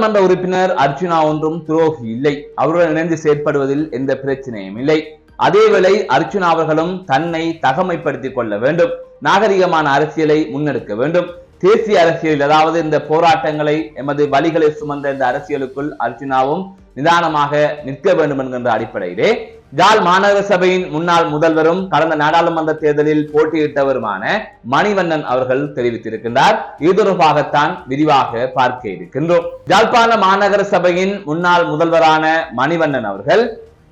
நாடாளுமன்ற உறுப்பினர் அர்ஜுனா ஒன்றும் துரோகி இல்லை. அவருடன் இணைந்து செயற்படுவதில் எந்த பிரச்சனையும் இல்லை. அதேவேளை அர்ஜுனா அவர்களும் தன்னை தகமைப்படுத்திக் கொள்ள வேண்டும். நாகரிகமான அரசியலை முன்னெடுக்க வேண்டும். தேசிய அரசியல் அதாவது இந்த போராட்டங்களை எமது வழிகளை சுமந்த இந்த அரசியலுக்குள் அர்ஜுனாவும் நிதானமாக நிற்க வேண்டும் என்கின்ற அடிப்படையிலே ஜாழ் மாநகர சபையின் முன்னாள் முதல்வரும் கடந்த நாடாளுமன்ற தேர்தலில் போட்டியிட்டவருமான மணிவண்ணன் அவர்கள் தெரிவித்திருக்கின்றார். இது தொடர்பாகத்தான் விரிவாக பார்க்க இருக்கின்றோம். ஜாழ்ப்பாண மாநகர சபையின் முன்னாள் முதல்வரான மணிவண்ணன் அவர்கள்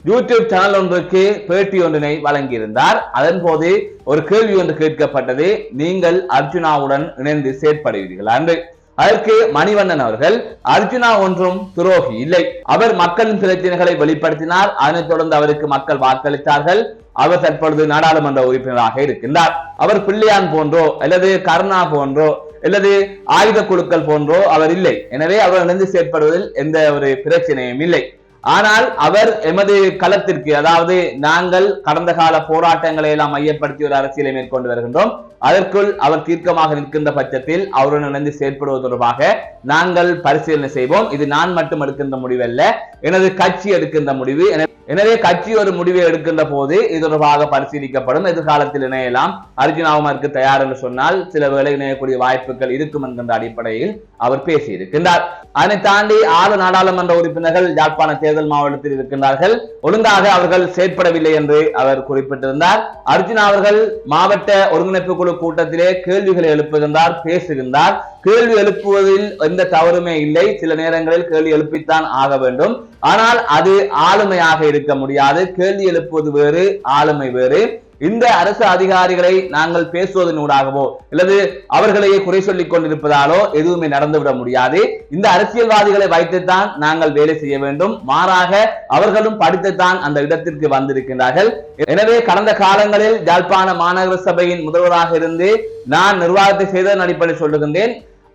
யூடியூப் சேனல் ஒன்றுக்கு பேட்டி ஒன்றினை வழங்கியிருந்தார். அதன் போது ஒரு கேள்வி ஒன்று கேட்கப்பட்டது. நீங்கள் அர்ஜுனாவுடன் இணைந்து செயற்படுவீர்களா என்று. அதற்கு மணிவண்ணன் அவர்கள் அர்ஜுனா ஒன்றும் துரோகி இல்லை. அவர் மக்களின் பிரச்சனைகளை வெளிப்படுத்தினார். அதனைத் தொடர்ந்து அவருக்கு மக்கள் வாக்களித்தார்கள். அவர் தற்பொழுது நாடாளுமன்ற உறுப்பினராக இருக்கின்றார். அவர் பிள்ளையான் போன்றோ அல்லது கருணா போன்றோ அல்லது ஆயுத குழுக்கள் போன்றோ அவர் இல்லை. எனவே அவர் இணைந்து செயற்படுவதில் எந்த ஒரு பிரச்சனையும் இல்லை. ஆனால் அவர் எமது களத்திற்கு அதாவது நாங்கள் கடந்த கால போராட்டங்களை எல்லாம் மையப்படுத்தி ஒரு அரசியலை மேற்கொண்டு வருகின்றோம். அதற்குள் அவர் தீர்க்கமாக நிற்கின்ற பட்சத்தில் அவருடன் இணைந்து செயற்படுவது தொடர்பாக நாங்கள் பரிசீலனை செய்வோம். இது நான் மட்டும் எடுக்கின்ற முடிவு அல்ல எனது கட்சி எடுக்கின்ற முடிவு. எனவே கட்சி ஒரு முடிவை எடுக்கின்ற போது இது தொடர்பாக பரிசீலிக்கப்படும். எதிர்காலத்தில் இணையலாம். அர்ஜுனாவும் அதற்கு தயார் என்று சொன்னால் சில வேலை இணையக்கூடிய வாய்ப்புகள் இருக்கும் என்கின்ற அடிப்படையில் அவர் பேசியிருக்கின்றார். அதனை தாண்டி ஆறு நாடாளுமன்ற உறுப்பினர்கள் யாழ்ப்பாண தேர்தல் மாவட்டத்தில் இருக்கின்றார்கள். ஒழுங்காக அவர்கள் செயற்படவில்லை என்று அவர் குறிப்பிட்டிருந்தார். அர்ஜுன் அவர்கள் மாவட்ட ஒருங்கிணைப்பு குழு கூட்டத்திலே கேள்விகளை எழுப்புகின்றார் பேசுகின்றார். கேள்வி எழுப்புவதில் எந்த தவறுமே இல்லை. சில நேரங்களில் கேள்வி எழுப்பித்தான் ஆக வேண்டும். ஆனால் அது ஆளுமையாக இருக்கும் இருக்க முடியாது. கேள்வி எழுப்புவது வேறு ஆளுமை வேறு. இந்த அரசு அதிகாரிகளை நாங்கள் பேசுவதனூடாகவோ அல்லது அவர்களையே குறை சொல்லிக் கொண்டிருப்பதாலோ எதுவுமே நடந்துவிட முடியாது. இந்த அரசியல்வாதிகளை வைத்துத்தான் நாங்கள் வேலை செய்ய வேண்டும். மாறாக அவர்களும் படித்துத்தான் அந்த இடத்திற்கு வந்திருக்கின்றார்கள். எனவே கடந்த காலங்களில் ஜாழ்ப்பாண மாநகர சபையின் முதல்வராக இருந்து நான் நிர்வாகத்தை செய்ததன் அடிப்படையில் சொல்லுகின்றேன்.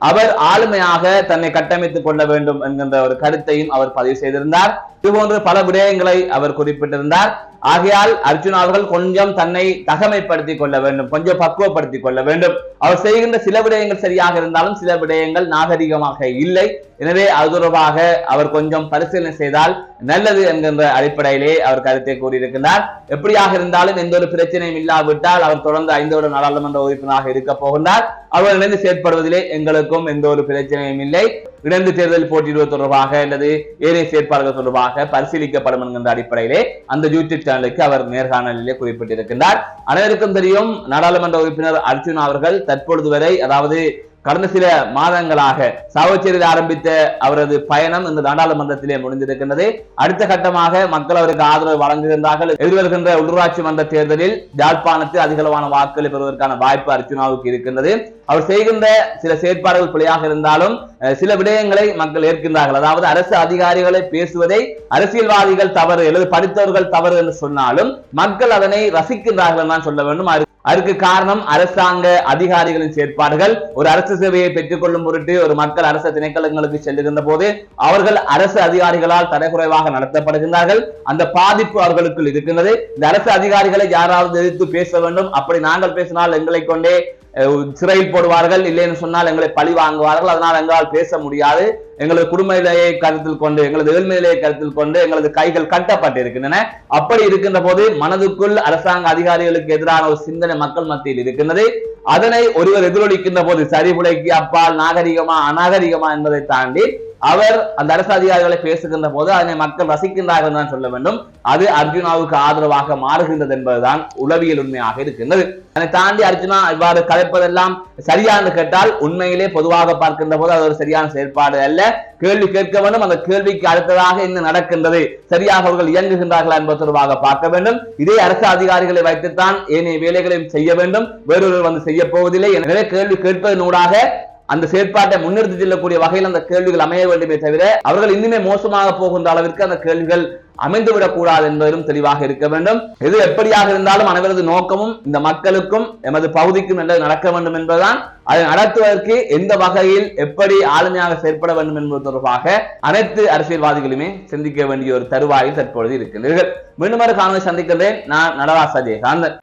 அவர் ஆளுமையாக தன்னை கட்டமைத்துக் கொள்ள வேண்டும் என்கின்ற ஒரு கருத்தையும் அவர் பதிவு செய்திருந்தார். இதுபோன்று பல விடயங்களை அவர் குறிப்பிட்டிருந்தார். ஆகையால் அர்ஜுன் அவர்கள் கொஞ்சம் தன்னை தகமைப்படுத்திக் கொள்ள வேண்டும். கொஞ்சம் பக்குவப்படுத்திக் கொள்ள வேண்டும். அவர் செய்கின்ற சில விடயங்கள் சரியாக இருந்தாலும் சில விடயங்கள் நாகரிகமாக இல்லை. எனவே அது தொடர்பாக அவர் கொஞ்சம் பரிசீலனை செய்தால் நல்லது என்கின்ற அடிப்படையிலே அவர் கருத்தை கூறியிருக்கிறார் எப்படியாக இருந்தாலும் எந்த ஒரு பிரச்சனையும் இல்லாவிட்டால் அவர் தொடர்ந்து ஐந்து வருட நாடாளுமன்ற உறுப்பினராக இருக்க போகின்றார். அவர் இணைந்து செயற்படுவதிலே எங்களுக்கும் எந்த ஒரு பிரச்சனையும் இல்லை. இணைந்து தேர்தல் போட்டியிடுவது தொடர்பாக அல்லது ஏனைய செயற்பாடுகள் தொடர்பாக பரிசீலிக்கப்படும் என்கின்ற அடிப்படையிலே அந்த யூடியூப் சேனலுக்கு அவர் நேர்காணலிலே குறிப்பிட்டிருக்கின்றார். அனைவருக்கும் தெரியும் நாடாளுமன்ற உறுப்பினர் அர்ஜுன் அவர்கள் தற்பொழுது வரை அதாவது கடந்த சில மாதங்களாக சாவச்சேரியில் ஆரம்பித்த அவரது பயணம் இந்த நாடாளுமன்றத்திலே முடிந்திருக்கின்றது. அடுத்த கட்டமாக மக்கள் அவருக்கு ஆதரவு வழங்குகின்றார்கள். எதிர்வருகின்ற உள்ளூராட்சி மன்ற தேர்தலில் யாழ்ப்பாணத்தில் அதிகளவான வாக்குகளை பெறுவதற்கான வாய்ப்பு அர்ச்சுனாவுக்கு இருக்கின்றது. அவர் செய்கின்ற சில செயற்பாடுகள் பிழையாக இருந்தாலும் சில விடயங்களை மக்கள் ஏற்கின்றார்கள். அதாவது அரசு அதிகாரிகளை பேசுவதை அரசியல்வாதிகள் தவறு அல்லது படித்தவர்கள் தவறு என்று சொன்னாலும் மக்கள் அதனை ரசிக்கின்றார்கள் தான் சொல்ல வேண்டும். அதற்கு காரணம் அரசாங்க அதிகாரிகளின் செயற்பாடுகள். ஒரு அரசு சேவையை பெற்றுக் கொள்ளும் பொருட்டு ஒரு மக்கள் அரசு திணைக்களங்களுக்கு செல்லுகின்ற போது அவர்கள் அரசு அதிகாரிகளால் தடைக்குறைவாக நடத்தப்படுகின்றார்கள். அந்த பாதிப்பு அவர்களுக்குள் இருக்கின்றது. இந்த அரசு அதிகாரிகளை யாராவது எதிர்த்து பேச வேண்டும். அப்படி நாங்கள் பேசினால் எங்களை கொண்டே சிறையில் போடுவார்கள் இல்லைன்னு சொன்னால் எங்களை பழி வாங்குவார்கள். அதனால் எங்களால் பேச முடியாது. எங்களது குடும்ப நிலையை கருத்தில் கொண்டு எங்களது ஏழ்மை நிலையை கருத்தில் கொண்டு எங்களது கைகள் கட்டப்பட்டிருக்கின்றன. அப்படி இருக்கின்ற போது மனதுக்குள் அரசாங்க அதிகாரிகளுக்கு எதிரான ஒரு சிந்தனை மக்கள் மத்தியில் இருக்கின்றது. அதனை ஒருவர் எதிரொலிக்கின்ற போது சரிபுலைக்கு அப்பால் நாகரிகமா அநாகரிகமா என்பதை தாண்டி அவர் அந்த அரசு அதிகாரிகளை பேசுகின்ற போது அதனை மக்கள் ரசிக்கின்றார்கள் தான் சொல்ல வேண்டும். அது அர்ஜுனாவுக்கு ஆதரவாக மாறுகின்றது என்பதுதான் உளவியல் உண்மையாக இருக்கின்றது. அதை தாண்டி அர்ஜுனா இவ்வாறு கலைப்பதெல்லாம் சரியானு கேட்டால் உண்மையிலே பொதுவாக பார்க்கின்ற போது அது ஒரு சரியான செயற்பாடு அல்ல. கேள்வி கேட்க வேண்டும். அந்த கேள்விக்கு அடுத்ததாக என்ன நடக்கின்றது? சரியாக அவர்கள் இயங்குகின்றார்களா என்பது தொடர்பாக பார்க்க வேண்டும். இதே அரசு அதிகாரிகளை வைத்துத்தான் ஏனைய வேலைகளையும் செய்ய வேண்டும். வேறொருவர் வந்து செய்ய போவதில்லை. எனவே கேள்வி கேட்பதனூடாக அந்த செயற்பாட்டை முன்னெடுத்து செல்லக்கூடிய வகையில் அந்த கேள்விகள் அமைய வேண்டுமே தவிர அவர்கள் இன்னுமே மோசமாக போகின்ற அளவிற்கு அந்த கேள்விகள் அமைந்துவிடக் கூடாது என்பதிலும் தெளிவாக இருக்க வேண்டும். எது எப்படியாக இருந்தாலும் அனைவரது நோக்கமும் இந்த மக்களுக்கும் எமது பகுதிக்கும் என்பது நடக்க வேண்டும் என்பதுதான். அதை நடத்துவதற்கு எந்த வகையில் எப்படி ஆளுமையாக செயற்பட வேண்டும் என்பது தொடர்பாக அனைத்து அரசியல்வாதிகளுமே சிந்திக்க வேண்டிய ஒரு தருவாயில் தற்பொழுது இருக்கின்றீர்கள். மீண்டும் ஒரு காணொலி சந்திக்கின்றேன். நான் நடராச ஜெயகாந்தன்.